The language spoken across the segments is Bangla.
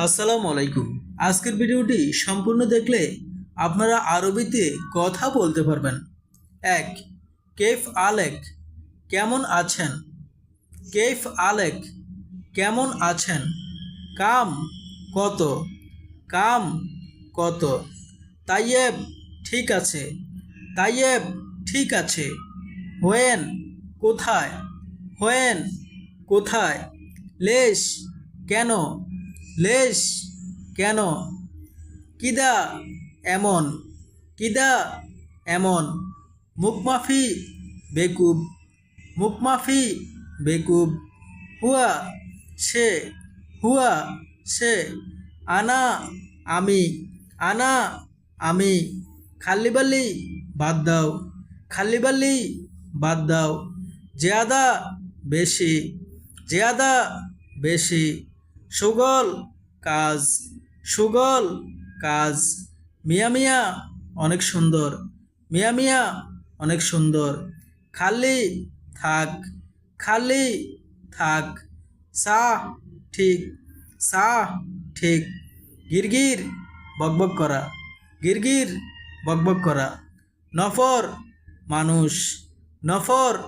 আসসালামু আলাইকুম। আজকের ভিডিওটি সম্পূর্ণ দেখলে আপনারা আরবিতে কথা বলতে পারবেন। এক, কেফ আলেক, কেমন আছেন? কেফ আলেক, কেমন আছেন? কাম কত? কাম কত? তাইয়েব ঠিক আছে। তাইয়েব ঠিক আছে। হোয়েন কোথায়? হোয়েন কোথায়? লেশ কেন? লেশ কেন? কিদা এমন? কিদা এমন? মুখমাফি বেকুব। মুখমাফি বেকুব। হুয়া সে হুয়া সে। আনা আমি আনা আমি। খাল্লিবাল্লি বাদ দাও। খাল্লিবাল্লি বাদ দাও। জিয়াদা বেশি, জেয়াদা বেশি। সুগল কাজ সুগল কাজ। মিয়া মিয়া, অনেক সুন্দর। মিয়া মিয়া, অনেক সুন্দর। খালি থাক খালি থাক। সা ঠিক সা ঠিক। গিরগির বকবক করা। গিরগির বকবক করা। নফর, মানুষ। নফর,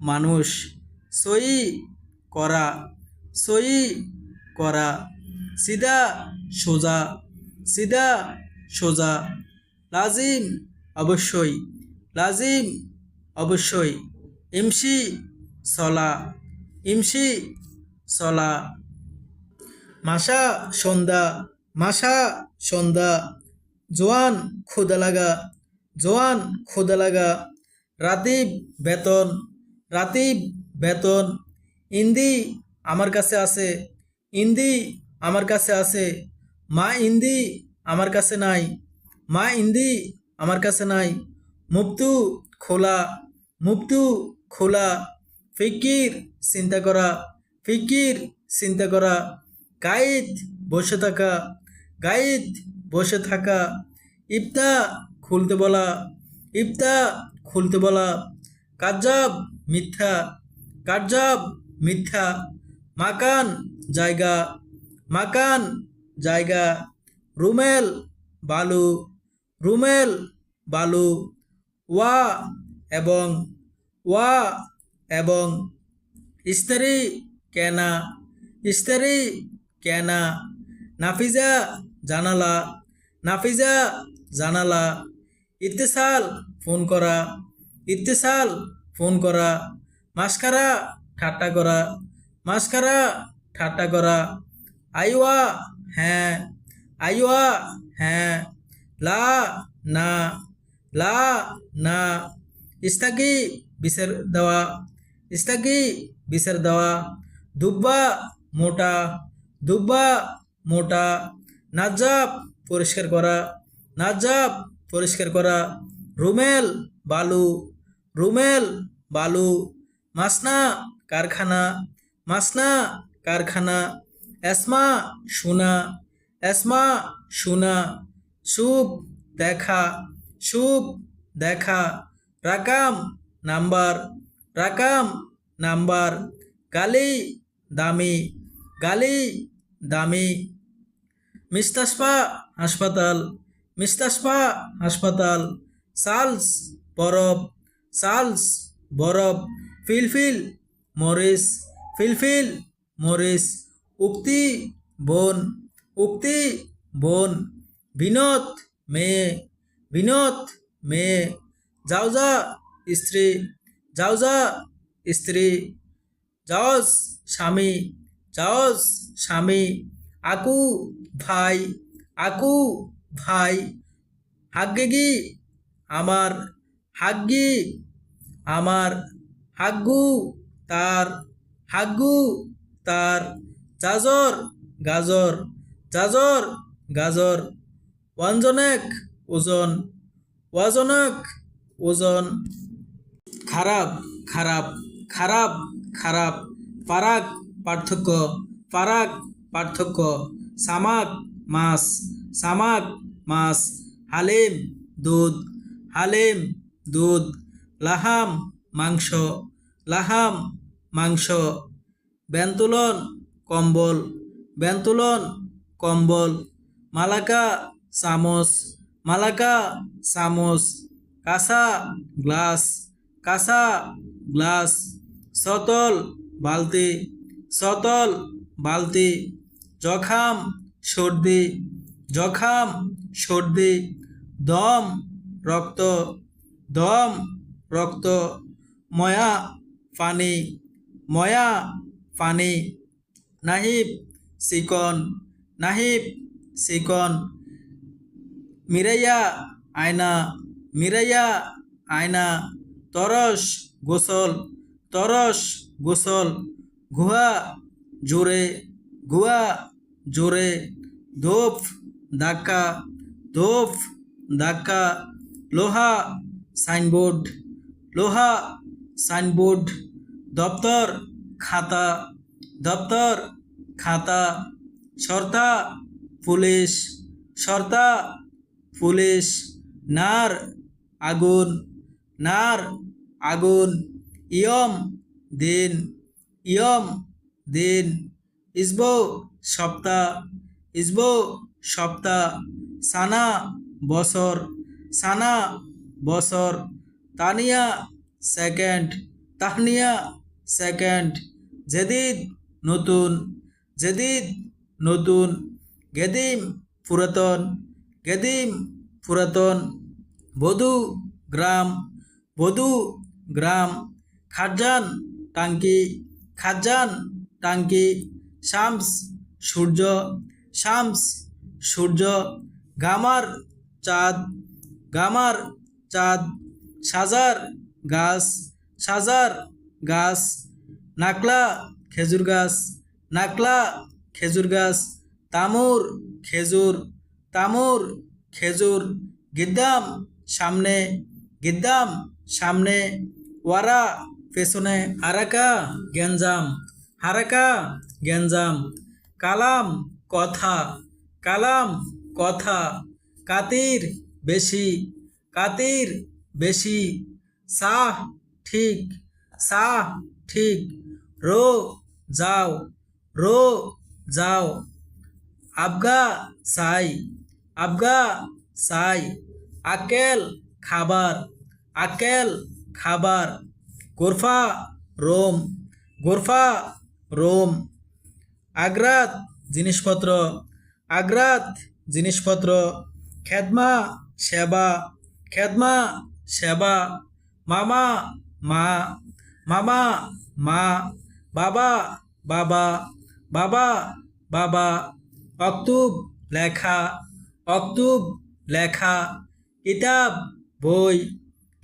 মানুষ। সই করা। সই করা। সিধা সোজা সিধা সোজা। লাজিম অবশ্যই লাজিম অবশ্যই। ইমসি সলা ইমসি সলা। মাসা সন্ধ্যা মাসা সন্ধ্যা জোয়ান ক্ষুদা লাগা, জোয়ান ক্ষুদা লাগা। রাতিব বেতন রাতিব বেতন। ইন্দি আমার কাছে আছে ইন্দি আমার কাছে আছে, মা ইন্দি আমার কাছে নাই, মা ইন্দি আমার কাছে নাই, মুক্তু খোলা মুক্তু খোলা, ফিকির চিন্তা করা, ফিকির চিন্তা করা, গাইদ বসে থাকা, গাইদ বসে থাকা, ইফতা খুলতে বলা, ইফতা খুলতে বলা কাজাব মিথ্যা কাজাব মিথ্যা। মাকান, জায়গা মাকান, জায়গা, রুমেল, বালু রুমেল, বালু, ওয়া এবং ওয়া এবং ইস্তারি, কেনা ইস্তারি, কেনা, নাফিজা, জানালা নাফিজা, জানালা, ইত্তেসাল, ফোন করা, ইত্তেসাল, ফোন করা, মাস্কারা, ঠাট্টা করা মাস্কারা ঠাট্টা করা আইওয়া হ্যাঁ আইওয়া হ্যাঁ লা, না লা, না ইস্তাকি বিসের দেওয়া ইস্তাকি বিসের দেওয়া, দুব্বা, মোটা দুব্বা, মোটা নাজাব পরিষ্কার করা নাজাব পরিষ্কার করা, রুমেল, বালু রুমেল, বালু, মাসনা, কারখানা মাসনা কারখানা, এসমা সোনা এসমা সোনা সুপ দেখা সুপ দেখা, রাকাম নাম্বার রাকাম নাম্বার, গালি দামি গালি দামি। মিস্তাসপা হাসপাতাল মিস্তাসপা হাসপাতাল, সালস বরফ সালস বরফ, ফিলফিল মরিস। ফিলফিল মরিস, উক্তি, বোন উক্তি, বোন, বিনোদ, মেয়ে বিনোদ, মেয়ে, যাওজা, স্ত্রী যাওজা, স্ত্রী জাওজ স্বামী জাওজ স্বামী, আকু, ভাই আকু, ভাই, হাগ্গেগি, আমার, হাগ্গি, আমার, হাগ্গু, তার হাগ্গু তার জাজর গাজর জাজর গাজর, ওয়ানজনেক, ওজন, ওয়াজনক, ওজন, খারাপ খারাপ খারাপ খারাপ, ফারাক, পার্থক্য ফারাক, পার্থক্য, সামাক, মাছ সামাক, মাছ, হালিম, দুধ হালিম, দুধ, লাহাম, মাংস, লাহাম মাংস। বেন্তোলন, কম্বল। বেন্তোলন, কম্বল। মালাকা, চামচ। মালাকা, চামচ। কাঁচা, গ্লাস। কাঁচা, গ্লাস। সতল, বালতি। সতল, বালতি। জখাম, সর্দি। জখাম, সর্দি। দম, রক্ত। দম, রক্ত। ময়া, পানি। ময়া পানি, নাহিব চিকন নাহিব চিকন মিরাইয়া আয়না মিরাইয়া আয়না তরস গোসল তরস গোসল গুহা জোরে গুহা জোরে ধোপ ধাক্কা ধোপ ধাক্কা, লোহা সাইনবোর্ড লোহা সাইনবোর্ড দপ্তর, খাতা দপ্তর, খাতা সর্তা পুলিশ সর্তা পুলিশ, নার, আগুন নার, আগুন, ইয়ম, দিন ইয়ম, দিন, ইসবো সপ্তাহ ইসবো সপ্তাহ সানা, বছর সানা, বছর, তানিয়া, সেকেন্ড তাহনিয়া সেকেন্ড জেদিদ নতুন জেদিদ নতুন, গেদিম পুরাতন গেদিম পুরাতন, বধু গ্রাম বধু গ্রাম, খাজান টাঙ্কি খাজান টাঙ্কি, শামস সূর্য শামস সূর্য, গামার চাঁদ গামার চাঁদ, সাজার গাছ। সাজার গাছ, নাকলা খেজুর গাছ, নাকলা খেজুর গাছ, তামুর খেজুর তামুর খেজুর, গিদ্দাম সামনে গিদ্দাম সামনে, ওয়ারা পেছনে, হারাকা গেঞ্জাম হারাকা গেঞ্জাম কালাম কথা কালাম কথা, কাতির বেশি কাতির বেশি, সাহ ঠিক, সাহ, ঠিক, রো, যাও রো, যাও। আবগা, সাই আবগা, সাই, আকেল, খাবার আকেল, খাবার। গোরফা, রোম গোরফা, রোম। আগ্রাত, জিনিসপত্র। আগ্রাত, জিনিসপত্র। খেদমা, সেবা। খেদমা, সেবা। মামা মা, মামা, মা, বাবা বাবা বাবা বাবা, অক্তুব, লেখা অক্তুব, লেখা, কিতাব, বই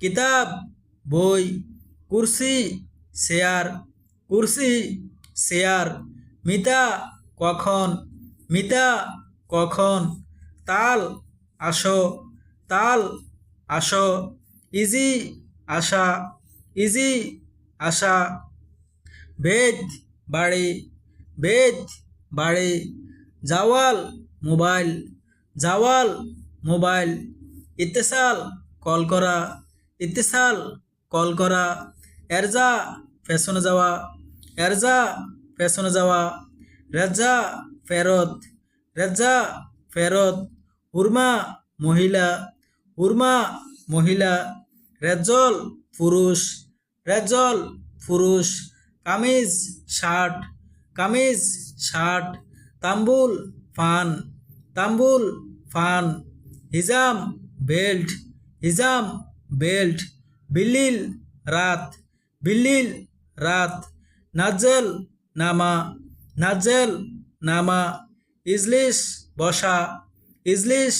কিতাব, বই, কুরসি চেয়ার কুরসি চেয়ার মিতা, কখন মিতা, কখন, তাল, আসো তাল, আসো, ইজি, আশা ইজি আশা। বেদ বাড়ি বেদ বাড়ি। জাওয়াল মোবাইল জাওয়াল মোবাইল। ইত্তেসাল কল করা, ইত্তেসাল কল করা। এরজা ফ্যাশনে যাওয়া, এরজা ফ্যাশনে যাওয়া। রেজা ফেরত রেজা ফেরত। উর্মা মহিলা উর্মা মহিলা। রেজল পুরুষ। রেজল, পুরুষ, কামিজ, শার্ট কামিজ, শার্ট, তাম্বুল, ফান তাম্বুল, ফান, হিজাম, বেল্ট হিজাম, বেল্ট, বিল্লিল, রাত বিল্লিল, রাত নাজেল নামা নাজেল নামা ইজলিশ বসা ইজলিশ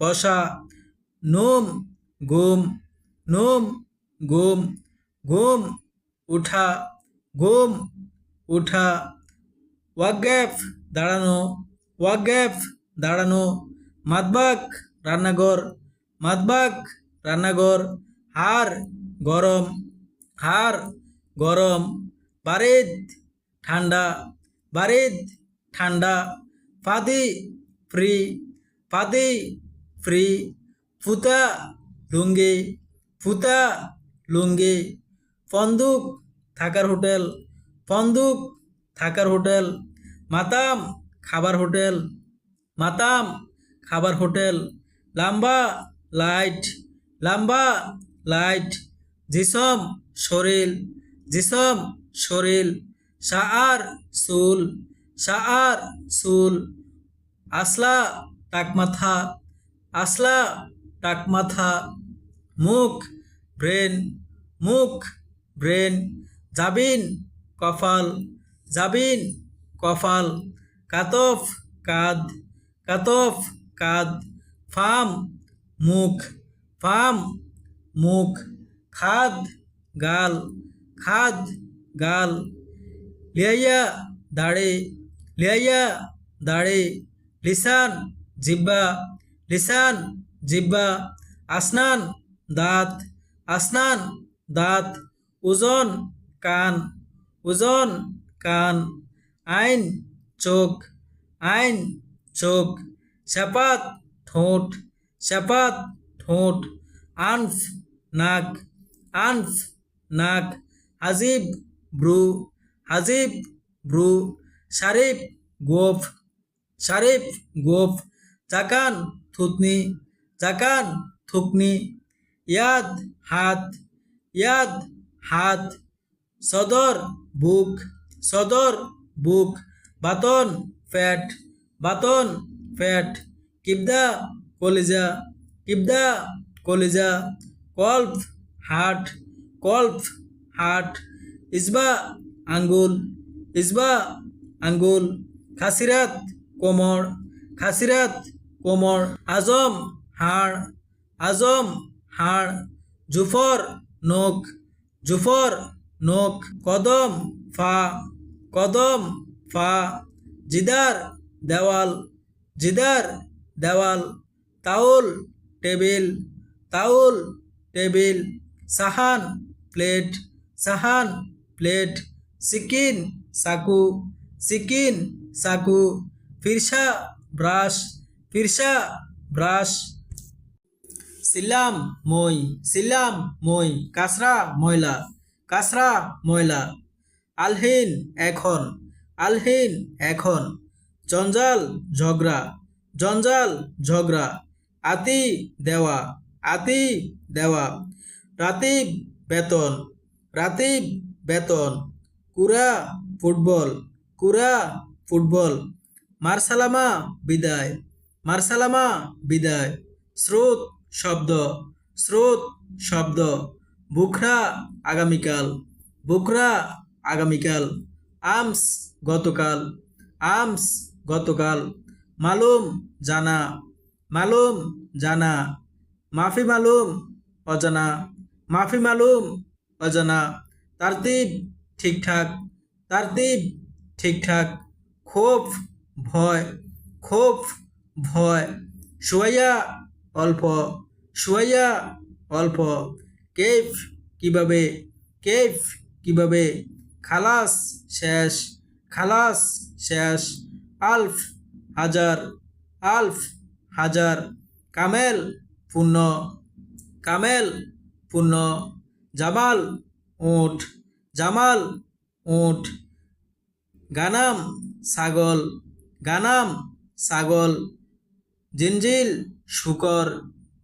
বসা, নোম, গুম নোম, গুম গুম উঠা, ঘুম উঠা। ওয়াগেফ দাঁড়ানো ওয়াগেফ দাঁড়ানো। মাতবাক রান্নাঘর মাতবাক রান্নাঘর। হার গরম হার গরম। বারিদ ঠান্ডা বারিদ ঠান্ডা। ফাদি ফ্রি ফাদি ফ্রি। ফুতা লুঙ্গি ফুতা লুঙ্গি। ফন্দুক, থাকার হোটেল। ফন্দুক, থাকার হোটেল। মাতাম, খাবার হোটেল। মাতাম, খাবার হোটেল। লাম্বা, লাইট। লাম্বা, লাইট। জিসম শরীর জিসম শরীর শাআর সুল শাআর সুল আসলা, টাকমাথা। আসলা, টাকমাথা। মুখ, ব্রেন। মুখ ব্রেন জাবিন কপাল জাবিন কপাল কাতফ কাদ কাতফ কাদ ফাম মুখ ফাম মুখ খাদ গাল খাদ গাল লিয়াইয়া দাড়ে লিয়াইয়া দাড়ে লিসান জিব্বা লিসান জিব্বা আসনান দাঁত আসনান দাঁত ওজন, কান। ওজন, কান। আইন, চোখ। আইন, চোখ। শাপাত ঠোঁট। শাপাত ঠোঁট। আনফ, নাক। আনফ, নাক। হাজিব, ব্রু। হাজিব, ব্রু। শারিফ, গোফ। শারিফ, গোফ। জাকান, থুতনি। জাকান, থুকনি। ইয়াদ, হাত। ইয়াদ হাত, সদর, বুক সদর, বুক, বাতন, ফ্যাট বাতন, ফ্যাট, কিবদা, কলিজা কিবদা, কলিজা, কল্প, হাট কল্প, হাট, ইসবা, আঙ্গুল ইসবা, আঙ্গুল, খাসিরাত, কোমর খাসিরাত, কোমর, আজম, হাড় আজম, হাড়, জুফর নোক জুফর নোক কদম, ফা কদম, ফা, জিদার, দেওয়াল জিদার, দেওয়াল, তাউল, টেবিল তাউল, টেবিল, সাহান, প্লেট সাহান, প্লেট, সিকিন, সাকু সিকিন, সাকু, ফিরসা, ব্রাশ ফিরসা, ব্রাশ সিলাম মই সিলাম মই, কাসরা ময়লা কাসরা ময়লা। আলহীন এখন আলহীন এখন। জঞ্জাল ঝগড়া জঞ্জাল ঝগড়া। আতি দেওয়া আতি দেওয়া। রাতিব বেতন রাতিব বেতন। কুরা ফুটবল কুরা ফুটবল। মারসালামা বিদায় মারসালামা বিদায়। স্রোত শব্দ, স্রোত, শব্দ। বুখরা, আগামীকাল। বুখরা, আগামীকাল। আমস, গতকাল। আমস, গতকাল। মালুম, জানা। মালুম, জানা। মাফি মালুম, অজানা। মাফি মালুম, অজানা। তারতিব, ঠিকঠাক। তারতিব, ঠিকঠাক। ক্ষোভ ভয়। ক্ষোভ ভয়। শুয়াইয়া অল্প। শুয়াইয়া অল্প। কেফ কীভাবে? কেফ কীভাবে? খালাস, শেষ। খালাস, শেষ। আলফ, হাজার। আলফ, হাজার। কামেল, পূর্ণ। কামেল, পূর্ণ। জামাল উঠ জামাল উঠ গানাম, ছাগল। গানাম, ছাগল। জিঞ্জিল শুকর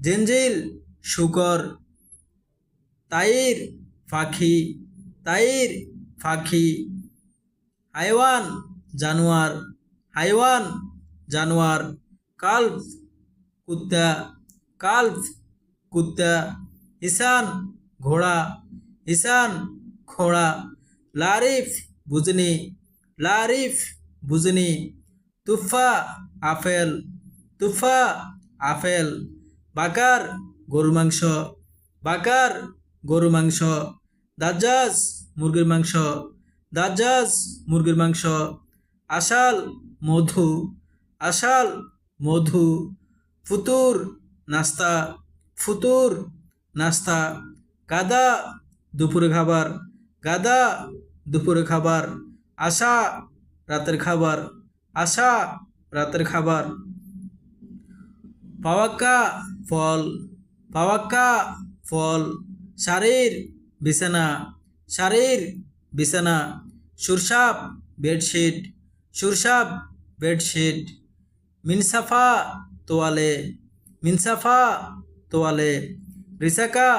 জিঞ্জিল শুকর। তাইর পাখি তাইর পাখি হাইওয়ান, জানোয়ার। হাইওয়ান, জানোয়ার। কাল্প, কুত্তা। কাল্প, কুত্তা। ইসান, ঘোড়া। ইসান, ঘোড়া। লারিফ, বুজনি। লারিফ, বুজনি। Tuffah, apple. তুফা, আপেল, বাকার গরু মাংস, বাকার গরু মাংস, দাজ্জাজ, মুরগির মাংস, দাজ্জাজ, মুরগির মাংস আশাল মধু আশাল মধু, ফুতুর, নাস্তা ফুতুর, নাস্তা, গাদা দুপুরে খাবার, গাদা দুপুরে খাবার আশা রাতের খাবার আশা রাতের খাবার। পাওয়াক্কা ফল পাওয়াক্কা ফল শারীর বিছানা শাড়ির বিছানা, সুরসাপ বেডশিট সুরসাপ বেডশিট, মিনসাফা তোয়ালে মিনসাফা তোয়ালে, রিসাকা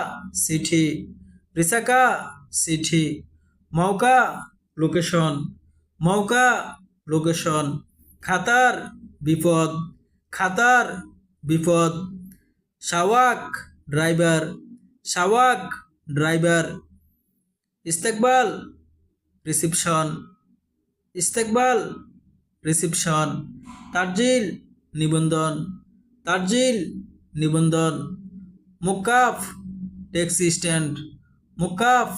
সিঠি রিসাকা সিঠি মৌকা লোকেশন মৌকা লোকেশন, খাতার বিপদ, খাতার বিপদ। সাওয়াক ড্রাইভার। সাওয়াক ড্রাইভার। ইস্তেকবাল, রিসিপশন। ইস্তেকবাল, রিসিপশন। তারজিল, নিবন্ধন। তারজিল, নিবন্ধন। মুকাফ, ট্যাক্সি স্ট্যান্ড। মুকাফ,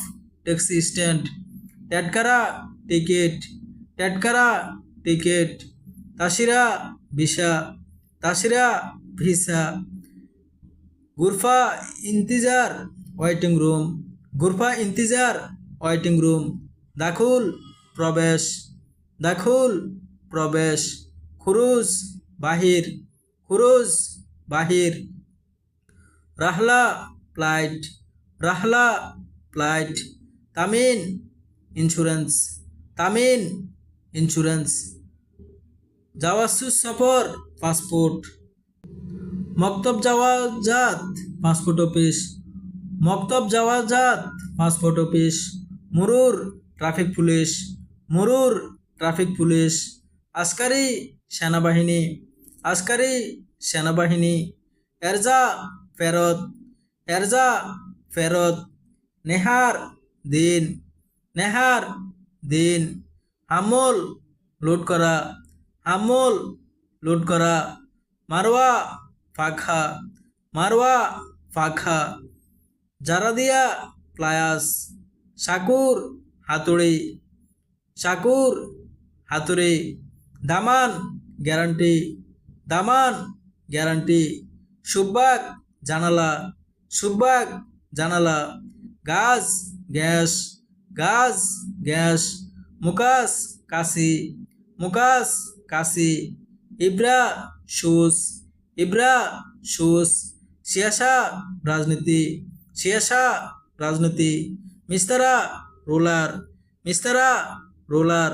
ট্যাক্সি স্ট্যান্ড। ট্যাটকারা, টিকিট। ট্যাটকারা, টিকিট। তাসিরা, ভিসা। তাসিরা ভিসা। গুরফা ইন্তিজার ওয়েটিং রুম। গুরফা ইন্তিজার ওয়েটিং রুম। দাখুল প্রবেশ। দাখুল প্রবেশ। খুরুজ বাহির। খুরুজ বাহির। রাহলা ফ্লাইট। রাহলা ফ্লাইট। তামিন ইন্স্যুরেন্স। তামিন ইন্স্যুরেন্স। জাওয়াসু সফর, পাসপোর্ট। মক্তব জাওয়াজাত পাসপোর্ট অফিস মক্তব জাওয়াজাত পাসপোর্ট অফিস মুরুর ট্রাফিক পুলিশ। মুরুর ট্রাফিক পুলিশ। আস্কারি সেনাবাহিনী। আস্কারি সেনাবাহিনী। এরজা ফেরত। এরজা ফেরত। নেহার দিন। নেহার দিন। আমল লোড করা। আমল লোড করা। মারওয়া পাখা মারওয়া পাখা জারাদিয়া প্লায়াস সাকুর হাতুড়ি। সাকুর হাতুড়ি, দামান গ্যারান্টি। দামান গ্যারান্টি। সুব্বাক জানালা সুব্বাক জানালা। গাছ, গ্যাস গাছ, গ্যাস। মুকাস, কাশি। মুকাস, কাশি। ইব্রা, সুস। ইব্রা সুস সিয়াসা রাজনীতি সিয়াসা রাজনীতি মিস্তারা রোলার মিস্তারা রোলার।